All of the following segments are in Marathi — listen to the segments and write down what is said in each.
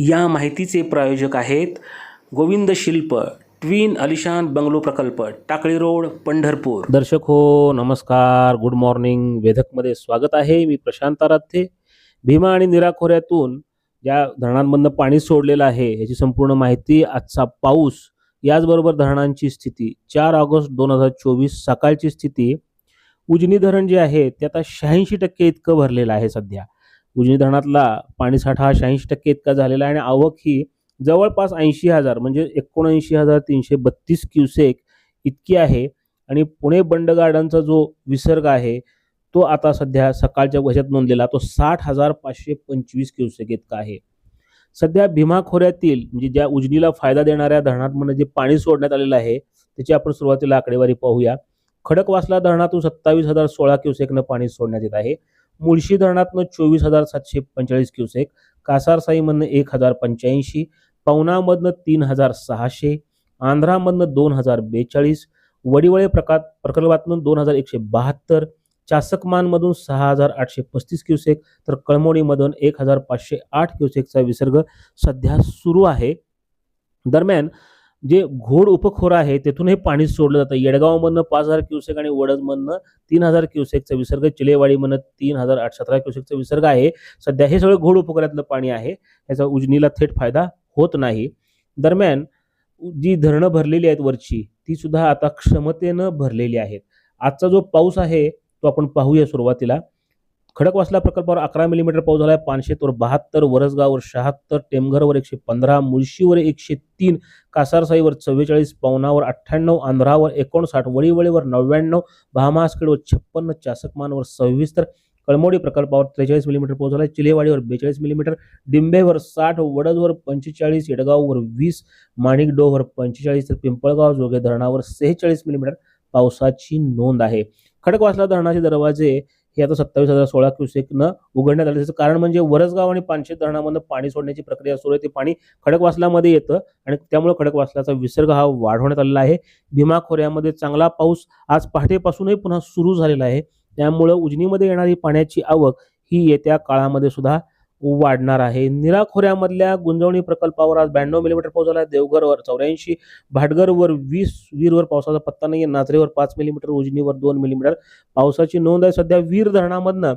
या माहितीचे प्रायोजक आहेत गोविंद शिल्प ट्विन अलिशान बंगलो प्रकल्प टाकळी रोड पंढरपूर. दर्शक हो नमस्कार गुड मॉर्निंग वेधकमध्ये स्वागत आहे. मी प्रशांत आराध्ये. भीमा आणि निरा खोऱ्यातून ज्या धरणांमधनं पाणी सोडलेलं आहे याची संपूर्ण माहिती आजचा पाऊस. याचबरोबर धरणांची स्थिती. चार ऑगस्ट दोन हजार चोवीस सकाळची स्थिती. उजनी धरण जे आहे ते आता शहाऐंशी टक्के इतकं भरलेलं आहे सध्या. उजनी धरणातला पाणीसाठा हा शहाऐंशी टक्के इतका झालेला आहे आणि आवक ही जवळपास ऐंशी हजार म्हणजे एकोणऐंशी हजार तीनशे बत्तीस क्युसेक इतकी आहे. आणि पुणे बंड गार्डनचा जो विसर्ग आहे तो आता सध्या सकाळच्या वशात नोंदलेला तो साठ हजार पाचशे पंचवीस क्युसेक इतका आहे. सध्या भीमा खोऱ्यातील म्हणजे ज्या उजनीला फायदा देणाऱ्या धरणांमधून जे पाणी सोडण्यात आलेलं आहे त्याची आपण सुरुवातीला आकडेवारी पाहूया. खडकवासला धरणातून सत्तावीस हजार सोळा क्युसेकनं पाणी सोडण्यात येत आहे. मुळशी धरणातनं चोवीस हजार सातशे पंचेचाळीस क्युसेक कासारसाईमधनं एक हजार पंच्याऐंशी पवनामधनं तीन हजार सहाशे आंध्रामधनं दोन हजार बेचाळीस वडिवळे प्रकात प्रकल्पातून दोन हजार एकशे बहात्तर चासकमानमधून सहा हजार आठशे पस्तीस क्युसेक तर कळमोडीमधून एक हजार पाचशे आठ क्युसेकचा विसर्ग सध्या सुरू आहे. दरम्यान जे घोड उपखोर आहे तेथून हे पाणी सोडलं जातं. येडगावमधनं पाच हजार क्युसेक आणि वडजमधनं तीन हजार क्युसेकचा विसर्ग चिलेवाडीमधनं तीन हजार आठ सतरा क्युसेकचा विसर्ग आहे. सध्या हे सगळं घोड उपखोऱ्यातलं पाणी आहे. याचा उजनीला थेट फायदा होत नाही. दरम्यान जी धरणं भरलेली आहेत वरची ती सुद्धा आता क्षमतेनं भरलेली आहेत. आजचा जो पाऊस आहे तो आपण पाहूया सुरुवातीला. खडकवासला प्रकल्पावर अकरा मिलीमीटर पाऊस झाला आहे पानशेतवर बहात्तर वरसगाववर शहात्तर टेमघरवर एकशे पंधरा मुळशीवर एकशे तीन कासारसाईवर चव्वेचाळीस पवनावर अठ्ठ्याण्णव आंध्रावर एकोणसाठ वळीवळीवर नव्याण्णव बहामासखेडवर छप्पन्न चासकमानवर सव्वीस तर कळमोडी प्रकल्पावर त्रेचाळीस मिलीमीटर पाऊस झाला आहे चिलेवाडीवर बेचाळीस मिलीमीटर डिंबेवर साठ वडदवर पंचेचाळीस येडगाववर वीस माणिकडोहवर पंचेचाळीस तर पिंपळगाव जोगे धरणावर सेहेचाळीस मिलीमीटर पावसाची नोंद आहे. खडकवासला धरणाचे दरवाजे हे आता सत्तावीस हजार सोळा क्युसेकनं उघडण्यात आले. त्याचं कारण म्हणजे वरसगाव आणि पानशेत धरणामधनं पाणी सोडण्याची प्रक्रिया सुरू आहे. ते पाणी खडकवासलामध्ये येतं आणि त्यामुळे खडकवासलाचा विसर्ग हा वाढवण्यात आलेला आहे. भीमा खोऱ्यामध्ये चांगला पाऊस आज पहाटेपासूनही पुन्हा सुरू झालेला आहे. त्यामुळं उजनीमध्ये येणारी पाण्याची आवक ही येत्या काळामध्ये सुद्धा वाढणार आहे. निराखोऱ्यामधल्या गुंजवणी प्रकल्पावर आज ब्याण्णव मिलीमीटर पाऊस झाला आहे देवघरवर चौऱ्याऐंशी भाटघरवर वीस वीरवर पावसाचा पत्ता नाही आहे नाचरेवर पाच मिलीमीटर उजनीवर दोन मिलीमीटर पावसाची नोंद आहे. सध्या वीर धरणामधनं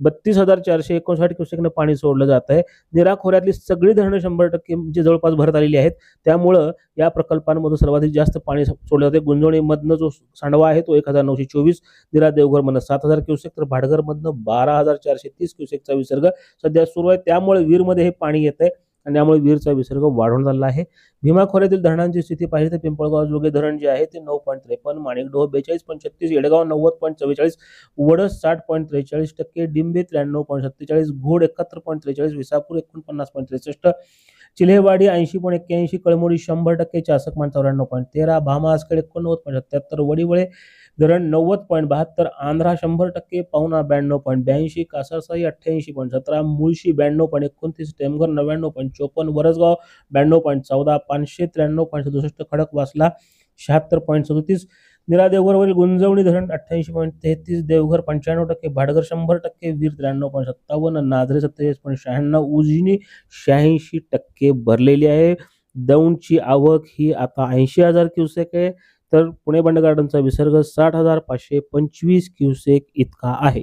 बत्तीस हजार चारशे एकोणसाठ क्युसेकनं पाणी सोडलं जात आहे. निरा खोऱ्यातली सगळी धरणं शंभर टक्के म्हणजे जवळपास भरत आलेली आहेत. त्यामुळं या प्रकल्पांमधून सर्वाधिक जास्त पाणी सोडलं जाते. गुंजवणीमधनं जो सांडवा आहे तो एक हजार नऊशे चोवीस निरा देवघरमधनं सात हजार क्युसेक तर भाडघरमधनं बारा हजार चारशे तीस क्युसेकचा विसर्ग सध्या सुरू आहे. त्यामुळे वीरमध्ये हे पाणी येत आहे आणि त्यामुळे वीरचा विसर्ग वाढून चालला आहे. भीमा खोऱ्यातील धरणांची स्थिती पाहिली तर पिंपळगाव जोगे धरण जे आहे ते नऊ पॉईंट त्रेपन्न माणिकडोह बेचाळीस पॉईंट छत्तीस येडगाव नव्वद पॉईंट चव्वेचाळीस वडस साठ पॉईंट त्रेचाळीस टक्के डिंबे त्र्याण्णव पॉईंट सत्तेचाळीस घोड एकाहत्तर पॉईंट त्रेचाळीस विसापूर एकोणपन्नास पॉईंट त्रेसष्ट चिलेवाडी ऐंशी पॉईंट एक्क्याऐंशी कळमोडी शंभर टक्के चासकमान चौऱ्याण्णव पॉईंट तेरा भामा आसखेड एकोणनव्वद पॉईंट सत्याहत्तर वडिवळे धरण नव्वद पॉईंट बहात्तर आंध्रा शंभर टक्के पावना ब्याण्णव पॉईंट ब्याऐंशी कासारसाई अठ्ठ्याऐंशी पॉईंट सतरा मुळशी ब्याण्णव पॉईंट एकोणतीस टेमघर नव्याण्णव पॉईंट चोपन्न वरसगाव ब्याण्णव पॉईंट चौदा पाचशे त्र्याण्णव पॉईंट सदुसष्ट खडकवासला शहात्तर पॉईंट सदतीस निरा देवघरवरील गुंजवणी धरण अठ्ठ्याऐंशी पॉईंट तेहतीस देवघर पंच्याण्णव टक्के भाडघर शंभर टक्के वीर त्र्याण्णव पॉईंट सत्तावन्न नाझरे सत्तेचाळीस पॉईंट शहाण्णव उजनी शहाऐंशी टक्के भरलेली आहे. दौंडची आवक ही आता ऐंशी हजार क्युसेक आहे. तर पुणे बंड गार्डनचा विसर्ग साठ हजार पाचशे पंचवीस क्युसेक इतका आहे.